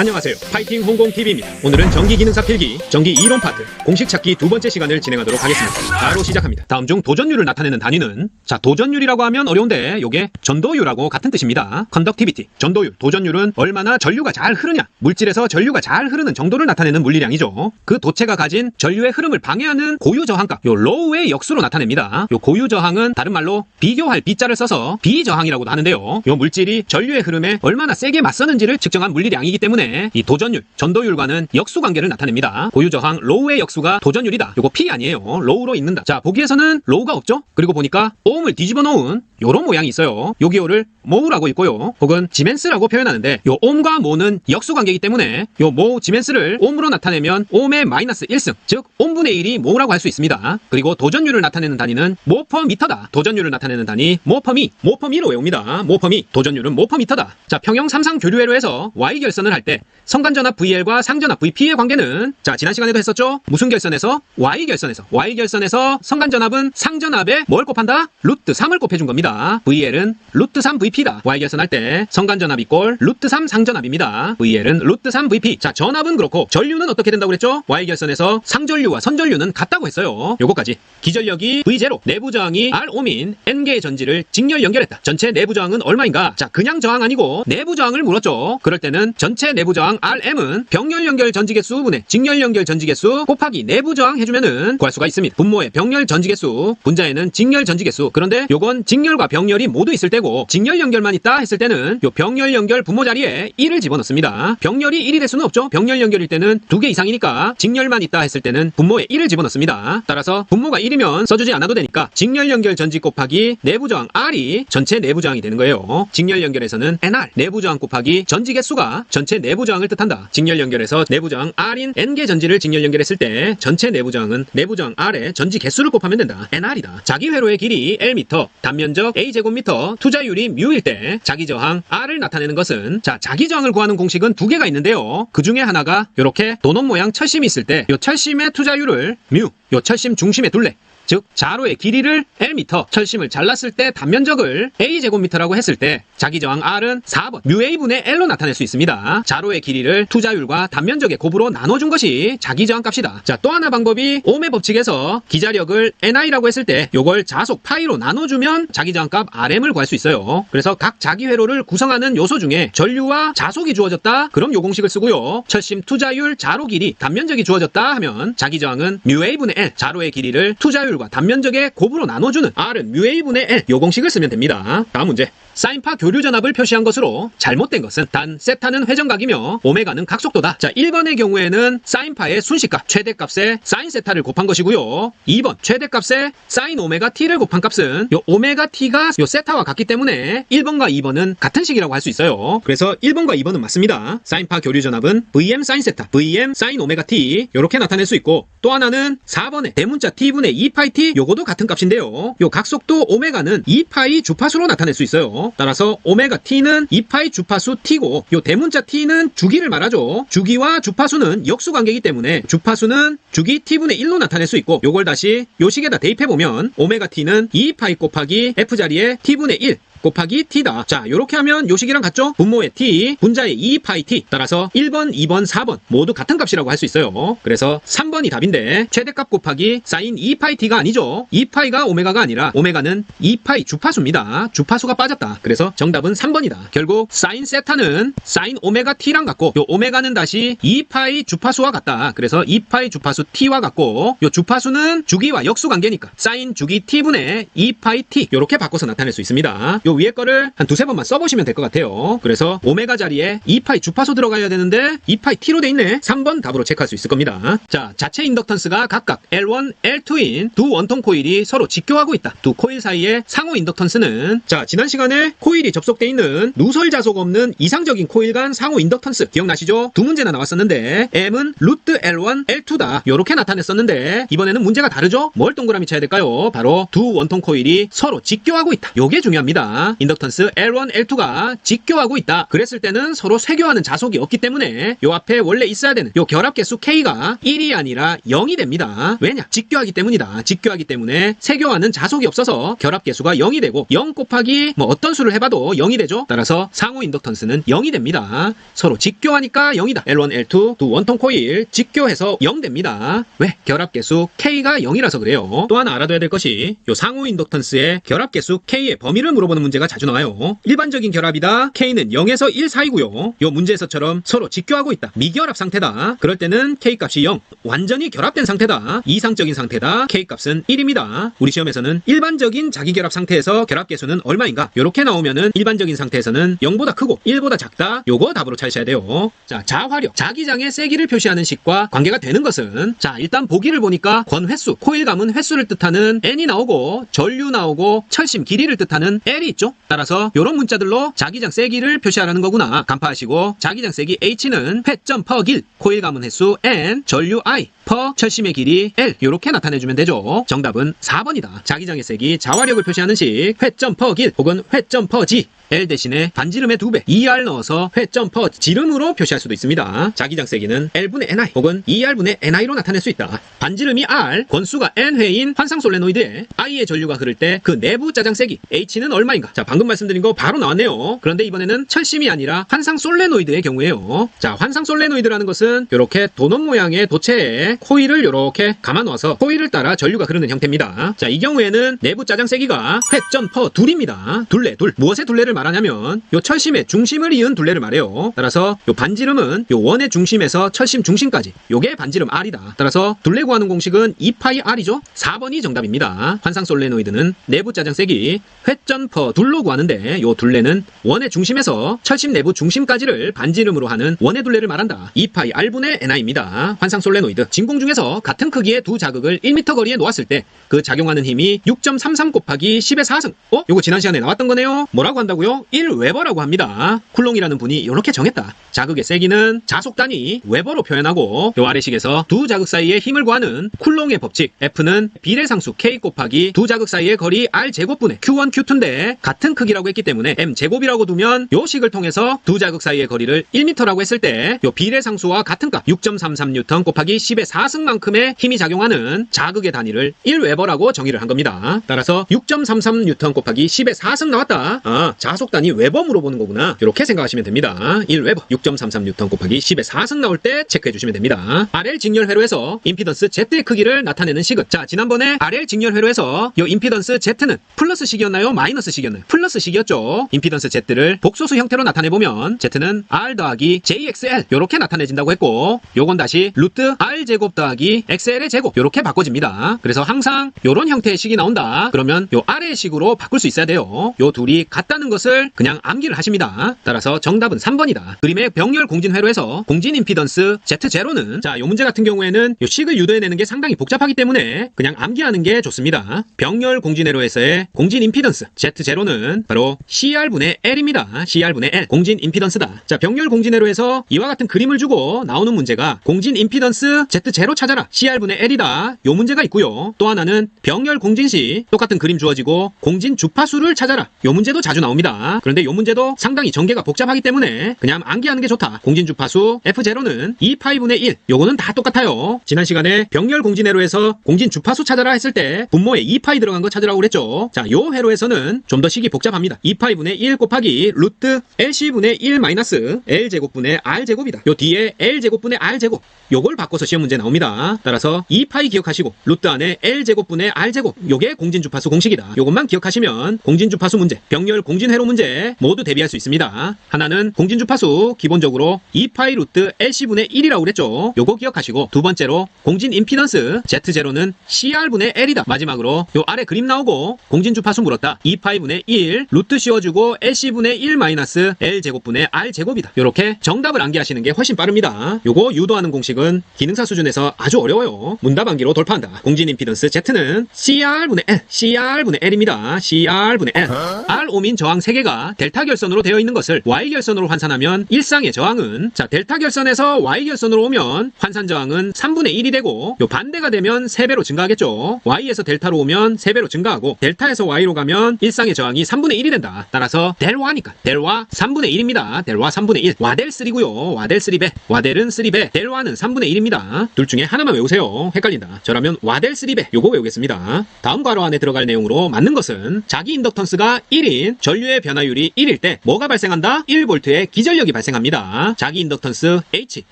안녕하세요. 파이팅 홍공TV입니다. 오늘은 전기 기능사 필기, 전기 이론 파트, 공식 찾기 두 번째 시간을 진행하도록 하겠습니다. 바로 시작합니다. 다음 중 도전율을 나타내는 단위는, 자, 도전율이라고 하면 어려운데, 요게 전도율하고 같은 뜻입니다. 컨덕티비티, 전도율, 도전율은 얼마나 전류가 잘 흐르냐, 물질에서 전류가 잘 흐르는 정도를 나타내는 물리량이죠. 그 도체가 가진 전류의 흐름을 방해하는 고유 저항값, 요 로우의 역수로 나타냅니다. 요 고유 저항은 다른 말로 비교할 비자를 써서 비저항이라고도 하는데요. 요 물질이 전류의 흐름에 얼마나 세게 맞서는지를 측정한 물리량이기 때문에 이 도전율, 전도율과는 역수 관계를 나타냅니다. 고유 저항 로우의 역수가 도전율이다. 요거 P 아니에요. 로우로 읽는다. 자, 보기에서는 로우가 없죠? 그리고 보니까 오음을 뒤집어 놓은 요런 모양이 있어요. 요기요를 모우라고 읽고요. 혹은 지멘스라고 표현하는데 요 옴과 모는 역수 관계이기 때문에 요 모 지멘스를 옴으로 나타내면 옴의 마이너스 1승, 즉 옴분의 1이 모우라고 할 수 있습니다. 그리고 도전율을 나타내는 단위는 모퍼미터다. 도전율을 나타내는 단위 모퍼미, 모퍼미로 외웁니다. 모퍼미, 도전율은 모퍼미터다. 자, 평형 삼상 교류회로 해서 Y 결선을 할 때 성간전압 VL과 상전압 VP의 관계는 자, 지난 시간에도 했었죠? 무슨 결선에서? Y 결선에서. Y 결선에서 성간전압은 상전압에 뭘 곱한다? 루트 3을 곱해준 겁니다. VL은 루트 3 VP다. Y 결선할 때 성간전압 이꼴 루트 3 상전압입니다. VL은 루트 3 VP. 자, 전압은 그렇고 전류는 어떻게 된다고 그랬죠? Y 결선에서 상전류와 선전류는 같다고 했어요. 요거까지. 기전력이 V0, 내부 저항이 R5민 N개의 전지를 직렬 연결했다. 전체 내부 저항은 얼마인가? 자, 그냥 저항 아니고 내부 저항을 물었죠. 그럴 때는 전체 내부 저항 RM은 병렬 연결 전지 개 수 분의 직렬 연결 전지 개 수 곱하기 내부 저항 해주면은 구할 수가 있습니다. 분모의 병렬 전지 개 수, 분자에는 직렬 전지 개 수. 그런데 요건 직렬과 병렬이 모두 있을 때고 직렬 연결만 있다 했을 때는 요 병렬 연결 분모 자리에 1을 집어넣습니다. 병렬이 1이 될 수는 없죠. 병렬 연결일 때는 두 개 이상이니까 직렬만 있다 했을 때는 분모에 1을 집어넣습니다. 따라서 분모가 1이면 써주지 않아도 되니까 직렬 연결 전지 곱하기 내부 저항 R이 전체 내부 저항이 되는 거예요. 직렬 연결에서는 NR 내부 저항 곱하기 전지 개수가 전체 내부 저항을 뜻한다. 직렬 연결에서 내부 저항 R인 N개 전지를 직렬 연결했을 때 전체 내부 저항은 내부 저항 R의 전지 개수를 곱하면 된다. NR이다. 자기 회로의 길이 L미터, 단면적 A제곱미터, 투자율이 뮤일 때 자기 저항 R을 나타내는 것은 자, 자기 저항을 구하는 공식은 두 개가 있는데요. 그 중에 하나가 이렇게 도넛 모양 철심이 있을 때 이 철심의 투자율을 뮤, 요 철심 중심의 둘레 즉 자로의 길이를 L미터, 철심을 잘랐을 때 단면적을 A제곱미터라고 했을 때 자기 저항 R은 4번 뮤A분의 L로 나타낼 수 있습니다. 자로의 길이를 투자율과 단면적의 곱으로 나눠준 것이 자기 저항 값이다. 자, 또 하나 방법이 옴의 법칙에서 기자력을 NI라고 했을 때 요걸 자속 파이로 나눠주면 자기 저항 값 RM을 구할 수 있어요. 그래서 각 자기 회로를 구성하는 요소 중에 전류와 자속이 주어졌다? 그럼 요 공식을 쓰고요. 철심 투자율 자로 길이 단면적이 주어졌다 하면 자기 저항은 뮤A분의 L 자로의 길이를 투자율 과 단면적의 곱으로 나눠주는 R은 뮤A분의 L 요 공식을 쓰면 됩니다. 다음 문제. 사인파 교류 전압을 표시한 것으로 잘못된 것은 단 세타는 회전각이며 오메가는 각속도다. 자, 1번의 경우에는 사인파의 순식값 최대값에 사인 세타를 곱한 것이고요. 2번 최대값에 사인 오메가 t를 곱한 값은 요 오메가 t가 요 세타와 같기 때문에 1번과 2번은 같은 식이라고 할 수 있어요. 그래서 1번과 2번은 맞습니다. 사인파 교류 전압은 VM 사인 세타, VM 사인 오메가 t 이렇게 나타낼 수 있고 또 하나는 4번의 대문자 t분의 2파이 t 요거도 같은 값인데요. 요 각속도 오메가는 2파이 주파수로 나타낼 수 있어요. 따라서 오메가 t는 2파이 주파수 t고 요 대문자 t는 주기를 말하죠. 주기와 주파수는 역수 관계이기 때문에 주파수는 주기 t분의 1로 나타낼 수 있고 요걸 다시 요 식에다 대입해 보면 오메가 t는 2파이 곱하기 f 자리에 t분의 1 곱하기 t다. 자, 요렇게 하면 요식이랑 같죠? 분모의 t, 분자의 2파이 t. 따라서 1번, 2번, 4번 모두 같은 값이라고 할 수 있어요. 그래서 3번이 답인데 최대값 곱하기 사인 2파이 t가 아니죠. 2파이가 오메가가 아니라 오메가는 2파이 주파수입니다. 주파수가 빠졌다. 그래서 정답은 3번이다. 결국 사인 세타는 사인 오메가 t랑 같고 요 오메가는 다시 2파이 주파수와 같다. 그래서 2파이 주파수 t와 같고 요 주파수는 주기와 역수 관계니까 사인 주기 t분의 2파이 t 요렇게 바꿔서 나타낼 수 있습니다. 요 위에 거를 한 두세 번만 써보시면 될 것 같아요. 그래서 오메가 자리에 2파이 주파수 들어가야 되는데 2파이 t로 돼 있네. 3번 답으로 체크할 수 있을 겁니다. 자, 자체 인덕턴스가 각각 L1, L2인 두 원통 코일이 서로 직교하고 있다. 두 코일 사이의 상호 인덕턴스는 자, 지난 시간에 코일이 접속돼 있는 누설 자속 없는 이상적인 코일 간 상호 인덕턴스 기억나시죠? 두 문제나 나왔었는데 M은 루트 L1, L2다. 요렇게 나타냈었는데 이번에는 문제가 다르죠? 뭘 동그라미 쳐야 될까요? 바로 두 원통 코일이 서로 직교하고 있다. 요게 중요합니다. L1과 인덕턴스 L1, L2가 직교하고 있다. 그랬을 때는 서로 쇄교하는 자속이 없기 때문에 요 앞에 원래 있어야 되는 요 결합계수 K가 1이 아니라 0이 됩니다. 왜냐? 직교하기 때문이다. 직교하기 때문에 쇄교하는 자속이 없어서 결합계수가 0이 되고 0 곱하기 뭐 어떤 수를 해봐도 0이 되죠. 따라서 상호 인덕턴스는 0이 됩니다. 서로 직교하니까 0이다. L1, L2 두 원통 코일 직교해서 0 됩니다. 왜? 결합계수 K가 0이라서 그래요. 또 하나 알아둬야 될 것이 요 상호 인덕턴스의 결합계수 K의 범위를 물어보는 문제 가 자주 나와요. 일반적인 결합이다. K는 0에서 1 사이고요. 요 문제에서처럼 서로 직교하고 있다. 미결합 상태다. 그럴 때는 K 값이 0. 완전히 결합된 상태다. 이상적인 상태다. K 값은 1입니다. 우리 시험에서는 일반적인 자기결합 상태에서 결합계수는 얼마인가? 요렇게 나오면은 일반적인 상태에서는 0보다 크고 1보다 작다. 요거 답으로 찾으셔야 돼요. 자, 자화력. 자기장의 세기를 표시하는 식과 관계가 되는 것은 자, 일단 보기를 보니까 권 횟수, 코일감은 횟수를 뜻하는 n이 나오고 전류 나오고 철심 길이를 뜻하는 l이 있죠. 따라서 요런 문자들로 자기장 세기를 표시하라는 거구나. 간파하시고 자기장 세기 h는 회점 퍼 길, 코일감은 횟수 n, 전류 i, 퍼 철심의 길이 L 이렇게 나타내주면 되죠. 정답은 4번이다. 자기장의 색이 자화력을 표시하는 식 회점 퍼길 혹은 회점 퍼 지. L 대신에 반지름의 2배 2R 넣어서 회점 퍼 지름으로 표시할 수도 있습니다. 자기장 세기는 L분의 NI 혹은 2R분의 NI로 나타낼 수 있다. 반지름이 R, 권수가 N회인 환상 솔레노이드에 I의 전류가 흐를 때 그 내부 짜장 세기 H는 얼마인가? 자, 방금 말씀드린 거 바로 나왔네요. 그런데 이번에는 철심이 아니라 환상 솔레노이드의 경우에요. 자, 환상 솔레노이드라는 것은 이렇게 도넛 모양의 도체에 코일을 이렇게 감아 놓아서 코일을 따라 전류가 흐르는 형태입니다. 자, 이 경우에는 내부 짜장 세기가 회점 퍼 둘입니다. 둘레, 둘. 무엇의 둘레를 말하냐면 요 철심의 중심을 이은 둘레를 말해요. 따라서 요 반지름은 요 원의 중심에서 철심 중심까지 요게 반지름 R이다. 따라서 둘레 구하는 공식은 2파이 R이죠. 4번이 정답입니다. 환상 솔레노이드는 내부 짜장 세기 회점 퍼 둘로 구하는데 요 둘레는 원의 중심에서 철심 내부 중심까지를 반지름으로 하는 원의 둘레를 말한다. 2파이 R분의 NI입니다. 환상 솔레노이드 진공 중에서 같은 크기의 두 자극을 1m 거리에 놓았을 때 그 작용하는 힘이 6.33 곱하기 10의 4승. 어? 요거 지난 시간에 나왔던 거네요. 뭐라고 한다고요? 1웨버라고 합니다. 쿨롱이라는 분이 이렇게 정했다. 자극의 세기는 자속 단위 웨버로 표현하고 요 아래식에서 두 자극 사이의 힘을 구하는 쿨롱의 법칙 F는 비례상수 K 곱하기 두 자극 사이의 거리 R 제곱분의 Q1, Q2인데 같은 크기라고 했기 때문에 M 제곱이라고 두면 요 식을 통해서 두 자극 사이의 거리를 1m라고 했을 때 요 비례상수와 같은 값 6.33N 곱하기 10의 4승만큼의 힘이 작용하는 자극의 단위를 1웨버라고 정의를 한 겁니다. 따라서 6.33N 곱하기 10의 4승 나왔다. 아, 자속 단위 웨버 물어보는 거구나. 이렇게 생각하시면 됩니다. 1웨버 6.33N 곱하기 10의 4승 나올 때 체크해 주시면 됩니다. RL 직렬 회로에서 임피던스 Z의 크기를 나타내는 식은 자, 지난번에 RL 직렬 회로에서 이 임피던스 Z는 플러스 식이었나요? 마이너스 식이었나요? 플러스 식이었죠. 임피던스 Z를 복소수 형태로 나타내 보면 Z는 R 더하기 JXL 이렇게 나타내진다고 했고 요건 다시 루트 R 제곱 더하기 XL의 제곱 이렇게 바꿔집니다. 그래서 항상 요런 형태의 식이 나온다. 그러면 요 아래의 식으로 바꿀 수 있어야 돼요. 요 둘이 같다는 것을 그냥 암기를 하십니다. 따라서 정답은 3번이다. 그림의 병렬 공진 회로에서 공진 임피던스 Z0는 자, 요 문제 같은 경우에는 요 식을 유도해내는 게 상당히 복잡하기 때문에 그냥 암기하는 게 좋습니다. 병렬 공진 회로에서의 공진 임피던스 Z0는 바로 CR분의 L입니다. CR분의 L 공진 임피던스다. 자, 병렬 공진 회로에서 이와 같은 그림을 주고 나오는 문제가 공진 임피던스 Z0 찾아라. CR분의 L이다. 요 문제가 있고요. 또 하나는 병렬 공진 시 똑같은 그림 주어지고 공진 주파수를 찾아라. 요 문제도 자주 나옵니다. 그런데 요 문제도 상당히 전개가 복잡하기 때문에 그냥 암기하는 게 좋다. 공진 주파수 F0는 2파이분의 1. 요거는 다 똑같아요. 지난 시간에 병렬 공진 회로에서 공진 주파수 찾아라 했을 때 분모에 2파이 들어간 거 찾으라고 그랬죠. 자, 요 회로에서는 좀 더 식이 복잡합니다. 2파이분의 1 곱하기 루트 LC분의 1 마이너스 L제곱분의 R제곱이다. 요 뒤에 L제곱분의 R제곱. 요걸 바꿔서 시험 문제 나옵니다. 따라서 2파이 기억하시고 루트 안에 L제곱분의 R제곱. 요게 공진주파수 공식이다. 요것만 기억하시면 공진주파수 문제, 병렬 공진회로 문제 모두 대비할 수 있습니다. 하나는 공진주파수 기본적으로 2파이 루트 LC분의 1이라고 그랬죠. 요거 기억하시고 두 번째로 공진 임피던스 Z0는 CR분의 L이다. 마지막으로 요 아래 그림 나오고 공진주파수 물었다. 2파이분의 1 루트 씌워주고 LC분의 1 마이너스 L제곱분의 R제곱이다. 요렇게 정답을 암기하시는 게 훨씬 빠릅니다. 요거 유도하는 공식은 기능사 수준에서 아주 어려워요. 문답 암기로 돌파한다. 공진 임피던스 Z는 CR분의 L, CR분의 L입니다. CR분의 L. R 오민 저항 3개가 델타 결선으로 되어 있는 것을 Y 결선으로 환산하면 일상의 저항은 자 델타 결선에서 Y 결선으로 오면 환산 저항은 3분의 1이 되고 요 반대가 되면 3배로 증가하겠죠. Y에서 델타로 오면 3배로 증가하고 델타에서 Y로 가면 일상의 저항이 3분의 1이 된다. 따라서 델와니까 델와 3분의 1입니다. 델와 3분의 1. 와델 3고요. 와델 3배. 와델은 3배. 델와는 3 분의 1입니다. 둘 중에 하나만 외우세요. 헷갈린다. 저라면 와델 3배. 요거 외우겠습니다. 다음 괄호 안에 들어갈 내용으로 맞는 것은 자기 인덕턴스가 1인 전류의 변화율이 1일 때 뭐가 발생한다? 1V의 기전력이 발생합니다. 자기 인덕턴스 H.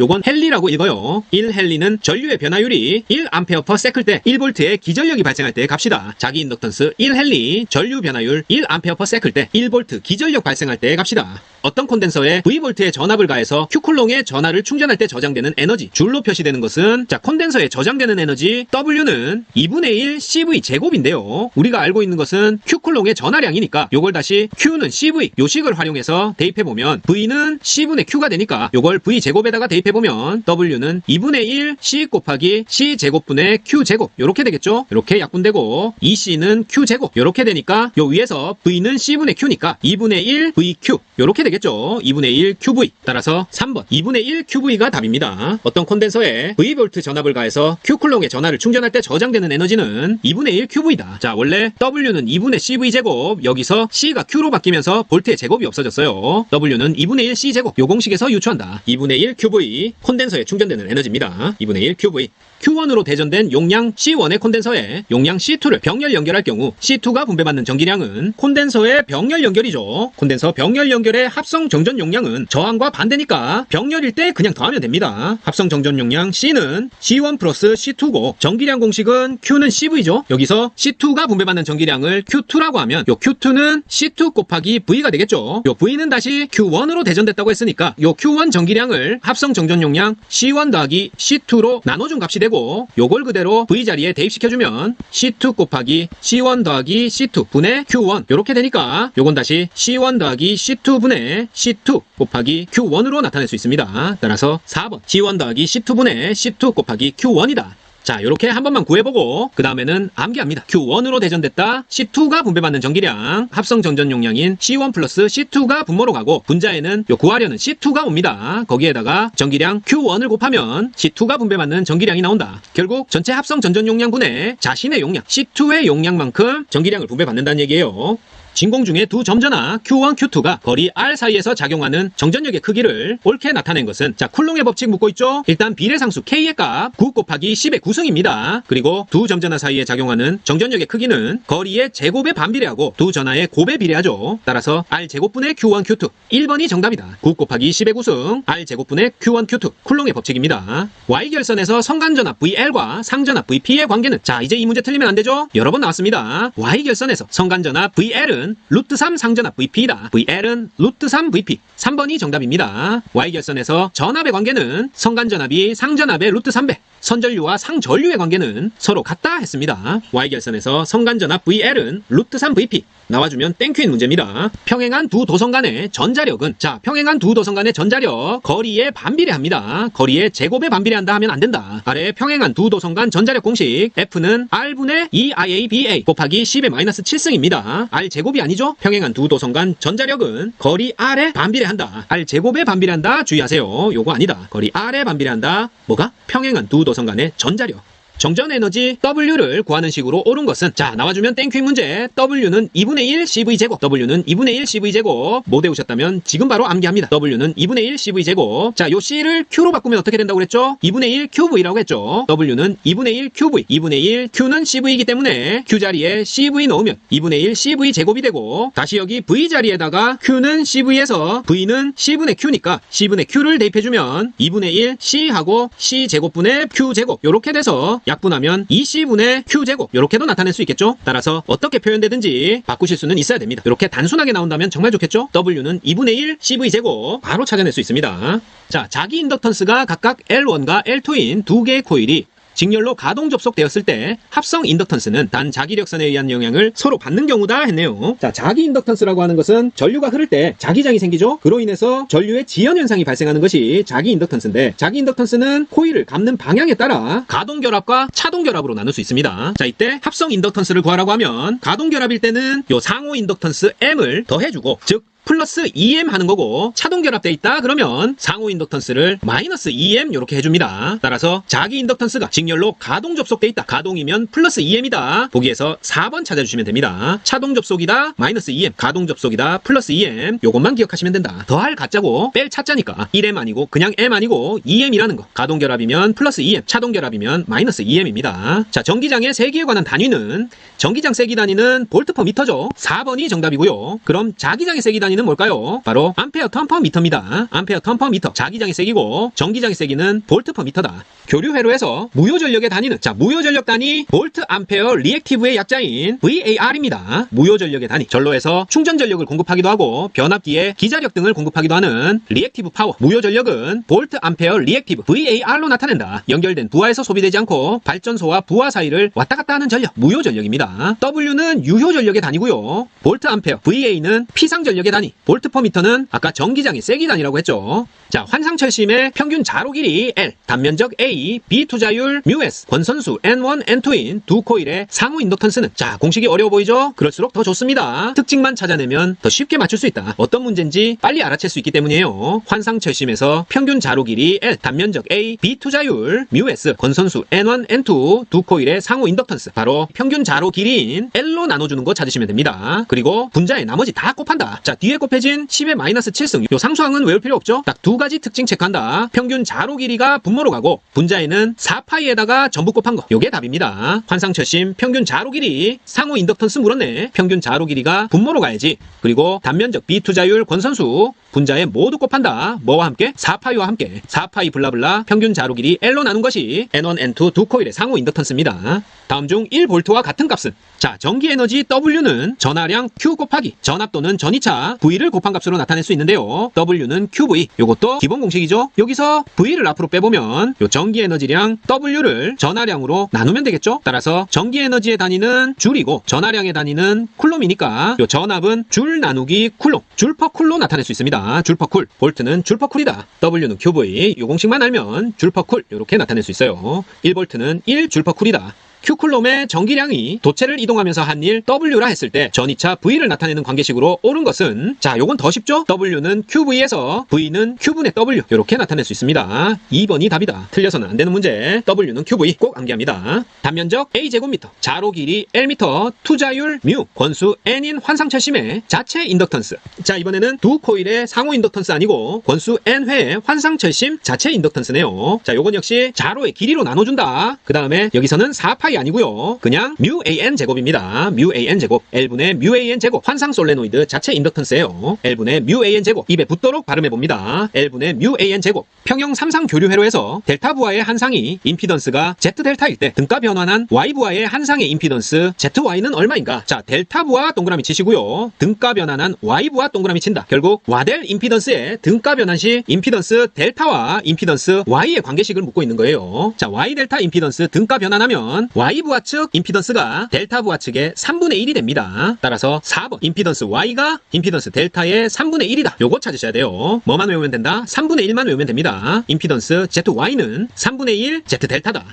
요건 헨리라고 읽어요. 1헨리는 전류의 변화율이 1A per 세클 때 1V의 기전력이 발생할 때 값이다. 자기 인덕턴스 1헨리 전류 변화율 1A per 세클 때 1V 기전력 발생할 때 값이다. 어떤 콘덴서에 V볼트의 전압을 가해서 Q쿨롱의 전하를 충전할 때 저장되는 에너지 줄로 표시되는 것은 자 콘덴서에 저장되는 에너지 W는 2분의 1 CV 제곱인데요. 우리가 알고 있는 것은 Q쿨롱의 전하량이니까 요걸 다시 Q는 CV 요식을 활용해서 대입해보면 V는 C분의 Q가 되니까 요걸 V 제곱에다가 대입해보면 W는 2분의 1 C 곱하기 C 제곱분의 Q 제곱 요렇게 되겠죠. 요렇게 약분되고 2C는 Q 제곱 요렇게 되니까 요 위에서 V는 C분의 Q니까 2분의 1 VQ 요렇게 되겠죠. 2분의 1 QV 따라서 3번 2분의 1 QV가 답입니다. 어떤 콘 덴서에 V볼트 전압을 가해서 Q쿨롱의 전하를 충전할 때 저장되는 에너지는 2분의 1 QV다. 자 원래 W는 2분의 CV 제곱 여기서 C가 Q로 바뀌면서 볼트의 제곱이 없어졌어요. W는 2분의 1 C 제곱 요 공식에서 유추한다. 2분의 1 QV 콘덴서에 충전되는 에너지입니다. 2분의 1 QV Q1으로 대전된 용량 C1의 콘덴서에 용량 C2를 병렬 연결할 경우 C2가 분배받는 전기량은 콘덴서의 병렬 연결이죠. 콘덴서 병렬 연결의 합성 정전 용량은 저항과 반대니까 병렬일 때 그냥 더하면 됩니다. 합성 정전 용량 C는 C1 플러스 C2고 전기량 공식은 Q는 CV죠. 여기서 C2가 분배받는 전기량을 Q2라고 하면 요 Q2는 C2 곱하기 V가 되겠죠. 요 V는 다시 Q1으로 대전됐다고 했으니까 요 Q1 전기량을 합성 정전 용량 C1 더하기 C2로 나눠준 값이 되고 요걸 그대로 V 자리에 대입시켜주면 C2 곱하기 C1 더하기 C2 분의 Q1 요렇게 되니까 요건 다시 C1 더하기 C2 분의 C2 곱하기 Q1으로 나타낼 수 있습니다. 따라서 4번 C1 더하기 C2 분의 C2 곱하기 Q1이다. 자, 이렇게 한 번만 구해보고 그 다음에는 암기합니다. Q1으로 대전됐다. C2가 분배받는 전기량, 합성 전전 용량인 C1 플러스 C2가 분모로 가고 분자에는 요 구하려는 C2가 옵니다. 거기에다가 전기량 Q1을 곱하면 C2가 분배받는 전기량이 나온다. 결국 전체 합성 전전 용량분의 자신의 용량, C2의 용량만큼 전기량을 분배받는다는 얘기예요. 진공 중에 두 점전화 Q1, Q2가 거리 R 사이에서 작용하는 정전력의 크기를 옳게 나타낸 것은 자 쿨롱의 법칙 묻고 있죠. 일단 비례상수 K의 값 9 곱하기 10의 구승입니다. 그리고 두 점전화 사이에 작용하는 정전력의 크기는 거리의 제곱에 반비례하고 두 전화의 곱에 비례하죠. 따라서 R 제곱분의 Q1, Q2 1번이 정답이다. 9 곱하기 10의 구승 R 제곱분의 Q1, Q2 쿨롱의 법칙입니다. Y 결선에서 성간전압 VL과 상전압 VP의 관계는 자 이제 이 문제 틀리면 안 되죠. 여러 번 나왔습니다. Y 결선에서 성간전압 VL은 루트 3 상전압 VP이다. VL은 루트 3 VP. 3번이 정답입니다. Y 결선에서 전압의 관계는 성간전압이 상전압의 루트 3배. 선전류와 상전류의 관계는 서로 같다 했습니다. Y 결선에서 성간전압 VL은 루트 3 VP. 나와주면 땡큐인 문제입니다. 평행한 두 도선 간의 전자력은 자 평행한 두 도선 간의 전자력 거리에 반비례합니다. 거리에 제곱에 반비례한다 하면 안 된다. 아래 평행한 두 도선 간 전자력 공식 F는 R분의 2IABA 곱하기 10의 마이너스 7승입니다. R 제곱이 아니죠? 평행한 두 도선 간 전자력은 거리 R에 반비례한다. R 제곱에 반비례한다. 주의하세요. 요거 아니다. 거리 R에 반비례한다. 뭐가? 평행한 두 도선 간의 전자력. 정전 에너지 W를 구하는 식으로 옳은 것은 자 나와주면 땡큐인 문제. W는 2분의 1 CV제곱. W는 2분의 1 CV제곱. 못 외우셨다면 지금 바로 암기합니다. W는 2분의 1 CV제곱. 자 요 C를 Q로 바꾸면 어떻게 된다고 그랬죠? 2분의 1 QV라고 했죠? W는 2분의 1 QV 2분의 1 Q는 CV이기 때문에 Q 자리에 CV 넣으면 2분의 1 CV 제곱이 되고 다시 여기 V 자리에다가 Q는 CV에서 V는 C분의 Q니까 C분의 Q를 대입해주면 2분의 1 C하고 C 제곱분의 Q 제곱. 요렇게 돼서 약분하면 2C분의 Q제곱 이렇게도 나타낼 수 있겠죠? 따라서 어떻게 표현되든지 바꾸실 수는 있어야 됩니다. 이렇게 단순하게 나온다면 정말 좋겠죠? W는 2분의 1 CV제곱 바로 찾아낼 수 있습니다. 자, 자기 인덕턴스가 각각 L1과 L2인 두 개의 코일이 직렬로 가동 접속되었을 때 합성 인덕턴스는 단 자기력선에 의한 영향을 서로 받는 경우다 했네요. 자, 자기 인덕턴스라고 하는 것은 전류가 흐를 때 자기장이 생기죠. 그로 인해서 전류의 지연 현상이 발생하는 것이 자기 인덕턴스인데 자기 인덕턴스는 코일을 감는 방향에 따라 가동 결합과 차동 결합으로 나눌 수 있습니다. 자, 이때 합성 인덕턴스를 구하라고 하면 가동 결합일 때는 요 상호 인덕턴스 M을 더해주고 즉 플러스 2M 하는 거고 차동 결합돼 있다 그러면 상호 인덕턴스를 마이너스 2M 이렇게 해줍니다. 따라서 자기 인덕턴스가 직렬로 가동 접속돼 있다. 가동이면 플러스 2M이다. 보기에서 4번 찾아주시면 됩니다. 차동 접속이다 마이너스 2M 가동 접속이다 플러스 2M 요것만 기억하시면 된다. 더할 가짜고 뺄 차짜니까 1M 아니고 그냥 M 아니고 2M이라는 거. 가동 결합이면 플러스 2M 차동 결합이면 마이너스 2M입니다. 자 전기장의 세기에 관한 단위는 전기장 세기 단위는 볼트 퍼 미터죠. 4번이 정답이고요. 그럼 자기장의 세기 단위 는 뭘까요? 바로 암페어 턴 퍼 미터입니다. 암페어 턴 퍼 미터. 자기장의 세기고 전기장의 세기는 볼트 퍼 미터다. 교류 회로에서 무효 전력의 단위는 자 무효 전력 단위 볼트 암페어 리액티브의 약자인 VAR입니다. 무효 전력의 단위 전로에서 충전 전력을 공급하기도 하고 변압기에 기자력 등을 공급하기도 하는 리액티브 파워. 무효 전력은 볼트 암페어 리액티브 VAR로 나타낸다. 연결된 부하에서 소비되지 않고 발전소와 부하 사이를 왔다 갔다 하는 전력 무효 전력입니다. W는 유효 전력의 단위고요. 볼트 암페어 VA는 피상 전력의 단위. 볼트 퍼 미터는 아까 전기장의 세기 단위라고 했죠. 자, 환상철 심의 평균 자로 길이 L, 단면적 A, B 투자율 µS, 권선수 N1, N2인 두 코일의 상호 인덕턴스는 자, 공식이 어려워 보이죠? 그럴수록 더 좋습니다. 특징만 찾아내면 더 쉽게 맞출 수 있다. 어떤 문제인지 빨리 알아챌 수 있기 때문이에요. 환상철 심에서 평균 자로 길이 L, 단면적 A, B 투자율 µS, 권선수 N1, N2 두 코일의 상호 인덕턴스 바로 평균 자로 길이인 L로 나눠주는 거 찾으시면 됩니다. 그리고 분자에 나머지 다 곱한다. 자, 뒤에 곱해진 10의 마이너스 7승. 요 상수항은 외울 필요 없죠? 딱 두 가지 특징 체크한다. 평균 자로 길이가 분모로 가고 분자에는 4파이에다가 전부 곱한 거. 요게 답입니다. 환상철심 평균 자로 길이 상호 인덕턴스 물었네. 평균 자로 길이가 분모로 가야지. 그리고 단면적 B 투자율 권선수 분자에 모두 곱한다. 뭐와 함께? 4파이와 함께. 4파이 블라블라 평균 자로 길이 L로 나눈 것이 N1, N2 두 코일의 상호 인덕턴스입니다. 다음 중 1V와 같은 값은 자 전기 에너지 W는 전하량 Q 곱하기 전압 또는 전이차 V를 곱한 값으로 나타낼 수 있는데요. W는 QV 요것도 기본 공식이죠. 여기서 V를 앞으로 빼보면 요 전기 에너지량 W를 전하량으로 나누면 되겠죠. 따라서 전기 에너지의 단위는 줄이고 전하량의 단위는 쿨롬이니까 요 전압은 줄 나누기 쿨롬 줄퍼 쿨로 나타낼 수 있습니다. 줄퍼쿨 볼트는 줄퍼 쿨이다. W는 QV 요 공식만 알면 줄퍼쿨 이렇게 나타낼 수 있어요. 1볼트는 1줄 퍼 쿨이다. Q쿨롬의 전기량이 도체를 이동하면서 한 일 W라 했을 때 전이차 V를 나타내는 관계식으로 옳은 것은 자 요건 더 쉽죠? W는 QV에서 V는 Q분의 W 이렇게 나타낼 수 있습니다. 2번이 답이다. 틀려서는 안 되는 문제 W는 QV 꼭 암기합니다. 단면적 A제곱미터 자로 길이 L미터 투자율 뮤 권수 N인 환상철심의 자체 인덕턴스 자 이번에는 두 코일의 상호 인덕턴스 아니고 권수 N회의 환상철심 자체 인덕턴스네요. 자 요건 역시 자로의 길이로 나눠준다. 그 다음에 여기서는 4파이 아니고요. 그냥 뮤 AN 제곱입니다. 뮤 AN 제곱 L분의 뮤 AN 제곱 환상 솔레노이드 자체 인덕턴스예요. L분의 뮤 AN 제곱 입에 붙도록 발음해 봅니다. L분의 뮤 AN 제곱 평형 삼상 교류 회로에서 델타 부하의 한 상이 임피던스가 Z 델타일 때 등가 변환한 Y 부하의 한 상의 임피던스 ZY는 얼마인가? 자 델타 부하 동그라미 치시고요. 등가 변환한 Y 부하 동그라미 친다. 결국 와델 임피던스의 등가 변환 시 임피던스 델타와 임피던스 Y의 관계식을 묻고 있는 거예요. 자 Y 델타 임피던스 등가 변환하면 Y 부하 측 임피던스가 델타 부하 측의 3분의 1이 됩니다. 따라서 4번 임피던스 Y가 임피던스 델타의 3분의 1이다. 요거 찾으셔야 돼요. 뭐만 외우면 된다? 3분의 1만 외우면 됩니다. 임피던스 ZY는 3분의 1 Z 델타다.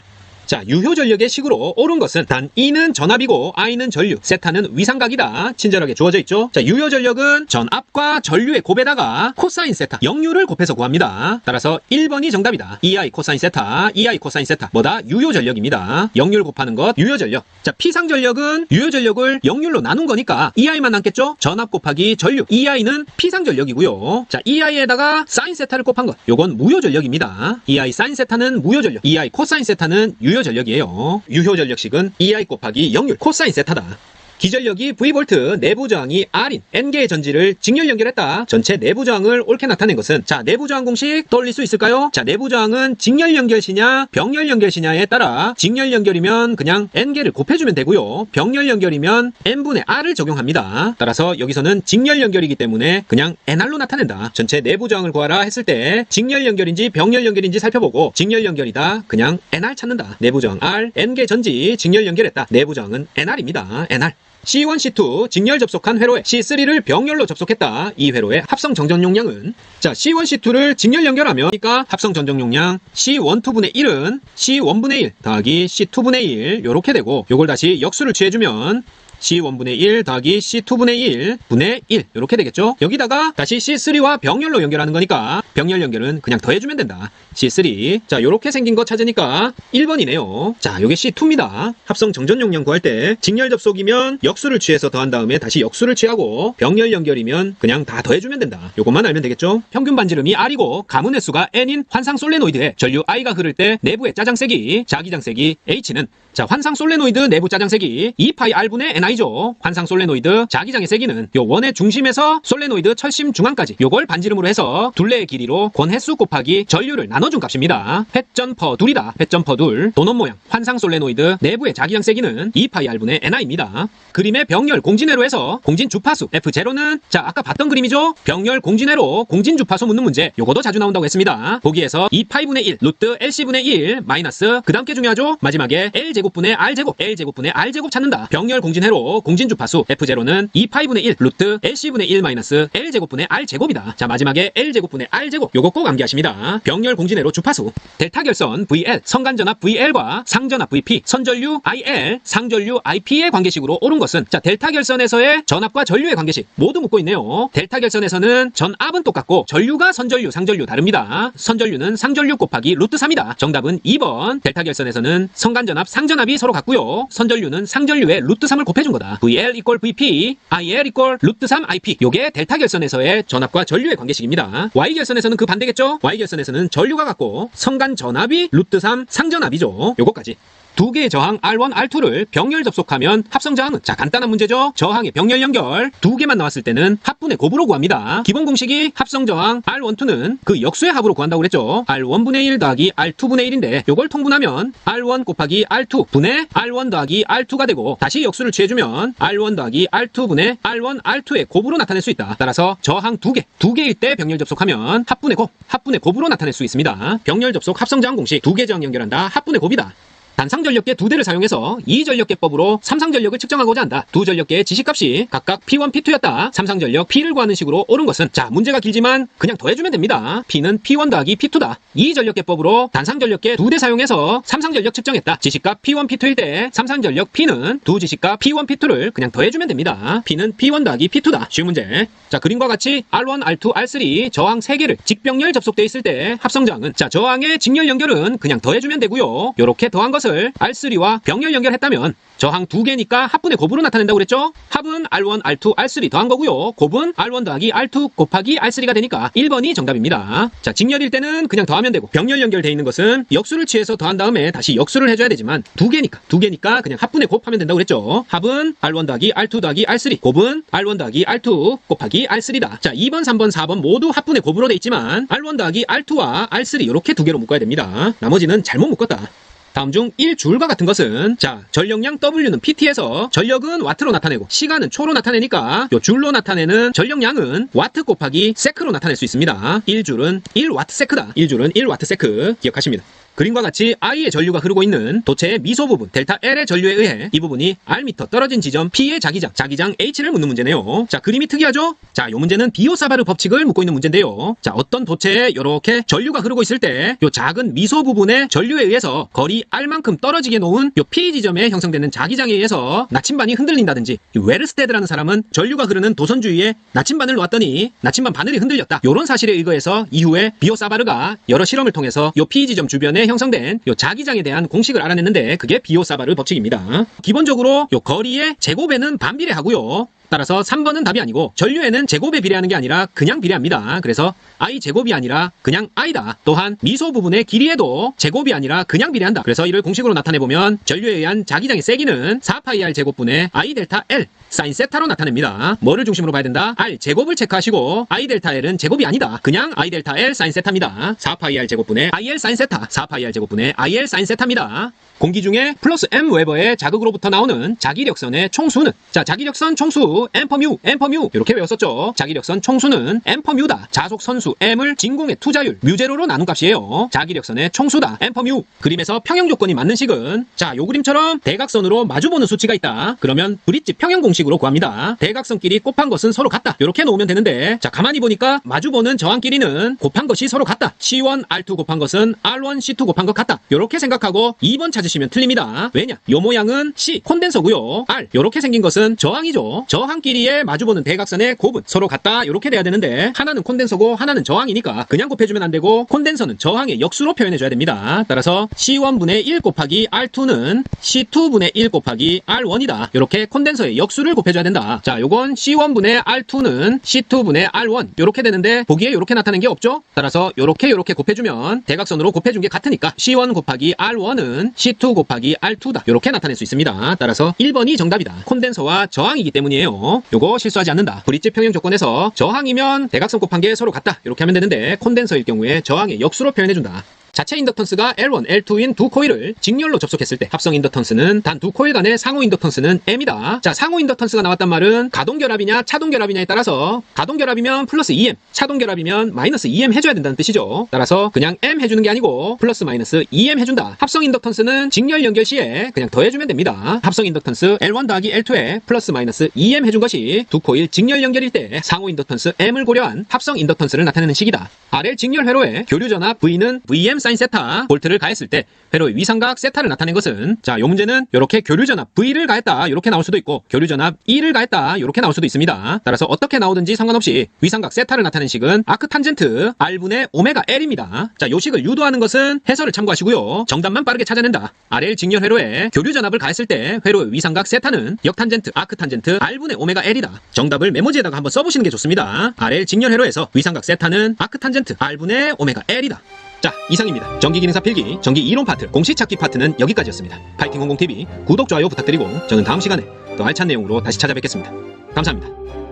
자, 유효 전력의 식으로 옳은 것은 단 E는 전압이고 I는 전류, 세타는 위상각이다. 친절하게 주어져 있죠. 자, 유효 전력은 전압과 전류의 곱에다가 코사인 세타, 역류를 곱해서 구합니다. 따라서 1번이 정답이다. EI 코사인 세타, EI 코사인 세타. 뭐다? 유효 전력입니다. 역류를 곱하는 것 유효 전력. 자, 피상 전력은 유효 전력을 역률로 나눈 거니까 EI만 남겠죠? 전압 곱하기 전류. EI는 피상 전력이고요. 자, EI에다가 사인 세타를 곱한 것. 요건 무효 전력입니다. EI 사인 세타는 무효 전력. EI 코사인 세타는 유효 전력이에요. 유효 전력식은 EI 곱하기 역률 코사인 세타다. 기전력이 V볼트 내부 저항이 R인 N개의 전지를 직렬 연결했다. 전체 내부 저항을 옳게 나타낸 것은 자 내부 저항 공식 떠올릴 수 있을까요? 자 내부 저항은 직렬 연결시냐 병렬 연결시냐에 따라 직렬 연결이면 그냥 N개를 곱해주면 되고요. 병렬 연결이면 N분의 R을 적용합니다. 따라서 여기서는 직렬 연결이기 때문에 그냥 NR로 나타낸다. 전체 내부 저항을 구하라 했을 때 직렬 연결인지 병렬 연결인지 살펴보고 직렬 연결이다. 그냥 NR 찾는다. 내부 저항 R N개 전지 직렬 연결했다. 내부 저항은 NR입니다. NR. C1, C2 직렬 접속한 회로에 C3를 병렬로 접속했다. 이 회로의 합성 정전 용량은 자 C1, C2를 직렬 연결하면 그러니까 합성 전정 용량 C1, 2분의 1은 C1분의 1 더하기 C2분의 1 요렇게 되고 요걸 다시 역수를 취해주면 C1분의 1 더하기 C2분의 1 분의 1 이렇게 되겠죠? 여기다가 다시 C3와 병렬로 연결하는 거니까 병렬 연결은 그냥 더해주면 된다. C3 자 요렇게 생긴 거 찾으니까 1번이네요. 자 요게 C2입니다. 합성 정전 용량 구할 때 직렬 접속이면 역수를 취해서 더한 다음에 다시 역수를 취하고 병렬 연결이면 그냥 다 더해주면 된다. 요것만 알면 되겠죠? 평균 반지름이 R이고 가문 횟수가 N인 환상 솔레노이드에 전류 I가 흐를 때 내부의 짜장색이 자기장색이 H는 자 환상 솔레노이드 내부 짜장색이 2파이 R분의 NI죠. 환상 솔레노이드 자기장의 세기는 요 원의 중심에서 솔레노이드 철심 중앙까지 요걸 반지름으로 해서 둘레의 길이로 권횟수 곱하기 전류를 나눠준 값입니다. 횟점퍼 둘이다. 횟점퍼 둘 도넛 모양 환상 솔레노이드 내부의 자기장 세기는 2파이 R분의 NI입니다. 그림의 병렬 공진회로 해서 공진 주파수 F0는 자 아까 봤던 그림이죠. 병렬 공진회로 공진 주파수 묻는 문제 요거도 자주 나온다고 했습니다. 보기에서 2파이분의 1 루트 LC분의 1 마이너스 그 다음 게 중요하죠. 마지막에 L제곱 분의 R제곱 L제곱분의 R제곱 찾는다. 병렬 공진회로 공진 주파수 F0는 2파이분의 1 루트 LC분의 1 마이너스 L제곱분의 R제곱이다. 자 마지막에 L제곱분의 R제곱 요거 꼭 암기하십니다. 병렬 공진회로 주파수 델타 결선 VL 성간전압 VL과 상전압 VP 선전류 IL 상전류 IP의 관계식으로 옳은 것은 자 델타 결선에서의 전압과 전류의 관계식 모두 묻고 있네요. 델타 결선에서는 전압은 똑같고 전류가 선전류 상전류 다릅니다. 선전류는 상전류 곱하기 루트 3이다. 정답은 2번 델타 결선에서는 성간전압 상전 압이 서로 같고요. 선전류는 상전류에 루트 3을 곱해준 거다. VL 이퀄 VP IL 이퀄 루트 3 IP 요게 델타 결선에서의 전압과 전류의 관계식입니다. Y 결선에서는 그 반대겠죠? Y 결선에서는 전류가 같고 성간 전압이 루트 3 상전압이죠. 요거까지. 두 개의 저항 R1, R2를 병렬 접속하면 합성 저항은 자 간단한 문제죠. 저항의 병렬 연결 두 개만 나왔을 때는 합분의 곱으로 구합니다. 기본 공식이 합성 저항 R1, 2는 그 역수의 합으로 구한다고 그랬죠. R1분의 1 더하기 R2분의 1인데 요걸 통분하면 R1 곱하기 R2 분의 R1 더하기 R2가 되고 다시 역수를 취해주면 R1 더하기 R2분의 R1, R2의 곱으로 나타낼 수 있다. 따라서 저항 두 개, 두 개일 때 병렬 접속하면 합분의 곱, 합분의 곱으로 나타낼 수 있습니다. 병렬 접속 합성 저항 공식 두 개 저항 연결한다. 합분의 곱이다. 단상전력계 두 대를 사용해서 이전력계법으로 삼상전력을 측정하고자 한다. 두 전력계의 지시값이 각각 P1, P2였다. 삼상전력 P를 구하는 식으로 옳은 것은 자 문제가 길지만 그냥 더해주면 됩니다. P는 P1 더하기 P2다. 이전력계법으로 단상전력계 두 대 사용해서 삼상전력 측정했다. 지시값 P1, P2일 때 삼상전력 P는 두 지시값 P1, P2를 그냥 더해주면 됩니다. P는 P1 더하기 P2다. 쉬운 문제. 자 그림과 같이 R1, R2, R3 저항 3개를 직병렬 접속돼 있을 때 합성저항은 자 저항의 직렬 연결은 그냥 더해주면 되고요. 요렇게 더한 것을 R3와 병렬 연결했다면 저항 두 개니까 합분의 곱으로 나타낸다고 그랬죠? 합은 R1, R2, R3 더한 거고요. 곱은 R1 더하기 R2 곱하기 R3가 되니까 1번이 정답입니다. 자, 직렬일 때는 그냥 더하면 되고 병렬 연결돼 있는 것은 역수를 취해서 더한 다음에 다시 역수를 해줘야 되지만 두 개니까 두 개니까 그냥 합분의 곱하면 된다고 그랬죠? 합은 R1 더하기 R2 더하기 R3 곱은 R1 더하기 R2 곱하기 R3다. 자, 2번, 3번, 4번 모두 합분의 곱으로 돼 있지만 R1 더하기 R2와 R3 이렇게 두 개로 묶어야 됩니다. 나머지는 잘못 묶었다. 다음 중 1줄과 같은 것은 자 전력량 W는 PT에서 전력은 와트로 나타내고 시간은 초로 나타내니까 요 줄로 나타내는 전력량은 와트 곱하기 세크로 나타낼 수 있습니다. 1줄은 1와트 세크다. 1줄은 1와트 세크 기억하십니다. 그림과 같이 I의 전류가 흐르고 있는 도체의 미소 부분 델타 L의 전류에 의해 이 부분이 R미터 떨어진 지점 P의 자기장, 자기장 H를 묻는 문제네요. 자, 그림이 특이하죠? 자, 요 문제는 비오사바르 법칙을 묻고 있는 문제인데요. 자, 어떤 도체에 이렇게 전류가 흐르고 있을 때요 작은 미소 부분의 전류에 의해서 거리 R만큼 떨어지게 놓은 요 P 지점에 형성되는 자기장에 의해서 나침반이 흔들린다든지 이 웨르스테드라는 사람은 전류가 흐르는 도선 주위에 나침반을 놓았더니 나침반 바늘이 흔들렸다. 요런 사실에 의거해서 이후에 비오사바르가 여러 실험을 통해서 요 P 지점 주변에 형성된 요 자기장에 대한 공식을 알아냈는데 그게 비오사바르 법칙입니다. 기본적으로 요 거리의 제곱에는 반비례하고요. 따라서 3번은 답이 아니고 전류에는 제곱에 비례하는 게 아니라 그냥 비례합니다. 그래서 i 제곱이 아니라 그냥 i다. 또한 미소 부분의 길이에도 제곱이 아니라 그냥 비례한다. 그래서 이를 공식으로 나타내 보면 전류에 의한 자기장의 세기는 4파이 r 제곱분의 i 델타 l 사인 세타로 나타냅니다. 뭐를 중심으로 봐야 된다? r 제곱을 체크하시고 i 델타 l은 제곱이 아니다. 그냥 i 델타 l 사인 세타입니다. 4파이 r 제곱분의 il 사인 세타, 4파이 r 제곱분의 il 사인 세타입니다. 공기 중에 플러스 m 웨버의 자극으로부터 나오는 자기력선의 총수는 자 자기력선 총수 m 퍼 뮤, m 퍼뮤 이렇게 외웠었죠. 자기력선 총수는 m 퍼 뮤다. 자속 선수 m을 진공의 투자율 뮤제로로 나눈 값이에요. 자기력선의 총수다. m 퍼 뮤. 그림에서 평형 조건이 맞는 식은 자 요 그림처럼 대각선으로 마주보는 수치가 있다. 그러면 브릿지 평형 공식 으로 구합니다. 대각선끼리 곱한 것은 서로 같다. 이렇게 놓으면 되는데 자 가만히 보니까 마주보는 저항끼리는 곱한 것이 서로 같다. C1 R2 곱한 것은 R1 C2 곱한 것 같다. 이렇게 생각하고 2번 찾으시면 틀립니다. 왜냐? 요 모양은 C 콘덴서고요. R 이렇게 생긴 것은 저항이죠. 저항끼리의 마주보는 대각선의 곱은 서로 같다. 이렇게 돼야 되는데 하나는 콘덴서고 하나는 저항이니까 그냥 곱해주면 안 되고 콘덴서는 저항의 역수로 표현해줘야 됩니다. 따라서 C1분의 1 곱하기 R2는 C2분의 1 곱하기 R1이다. 이렇게 콘덴서의 역수를 곱해줘야 된다. 자, 요건 C1분의 R2는 C2분의 R1 이렇게 되는데 보기에 이렇게 나타낸 게 없죠? 따라서 이렇게 이렇게 곱해주면 대각선으로 곱해준 게 같으니까 C1 곱하기 R1은 C2 곱하기 R2다. 이렇게 나타낼 수 있습니다. 따라서 1번이 정답이다. 콘덴서와 저항이기 때문이에요. 요거 실수하지 않는다. 브릿지 평형 조건에서 저항이면 대각선 곱한 게 서로 같다. 이렇게 하면 되는데 콘덴서일 경우에 저항의 역수로 표현해준다. 자체 인덕턴스가 L1, L2인 두 코일을 직렬로 접속했을 때 합성 인덕턴스는 단 두 코일 간의 상호 인덕턴스는 M이다. 자, 상호 인덕턴스가 나왔단 말은 가동 결합이냐 차동 결합이냐에 따라서 가동 결합이면 플러스 2M, 차동 결합이면 마이너스 2M 해줘야 된다는 뜻이죠. 따라서 그냥 M 해주는 게 아니고 플러스 마이너스 2M 해준다. 합성 인덕턴스는 직렬 연결 시에 그냥 더해주면 됩니다. 합성 인덕턴스 L1 더하기 L2에 플러스 마이너스 2M 해준 것이 두 코일 직렬 연결일 때 상호 인덕턴스 M을 고려한 합성 인덕턴스를 나타내는 식이다. RL 직렬 회로에 교류 전압 V는 VM 사인 세타 볼트를 가했을 때 회로의 위삼각 세타를 나타낸 것은 자, 요 문제는 이렇게 교류 전압 V를 가했다 이렇게 나올 수도 있고 교류 전압 E를 가했다 이렇게 나올 수도 있습니다. 따라서 어떻게 나오든지 상관없이 위삼각 세타를 나타낸 식은 아크 탄젠트 R분의 오메가 L입니다. 자, 요 식을 유도하는 것은 해설을 참고하시고요. 정답만 빠르게 찾아낸다. RL 직렬 회로에 교류 전압을 가했을 때 회로의 위삼각 세타는 역탄젠트 아크 탄젠트 R분의 오메가 L이다. 정답을 메모지에다가 한번 써보시는 게 좋습니다. RL 직렬 회로에서 위삼각 세타는 아크 탄젠트 R분의 오메가 L이다. 자, 이상입니다. 전기기능사 필기, 전기 이론 파트, 공식 찾기 파트는 여기까지였습니다. 파이팅 공공TV 구독, 좋아요 부탁드리고 저는 다음 시간에 더 알찬 내용으로 다시 찾아뵙겠습니다. 감사합니다.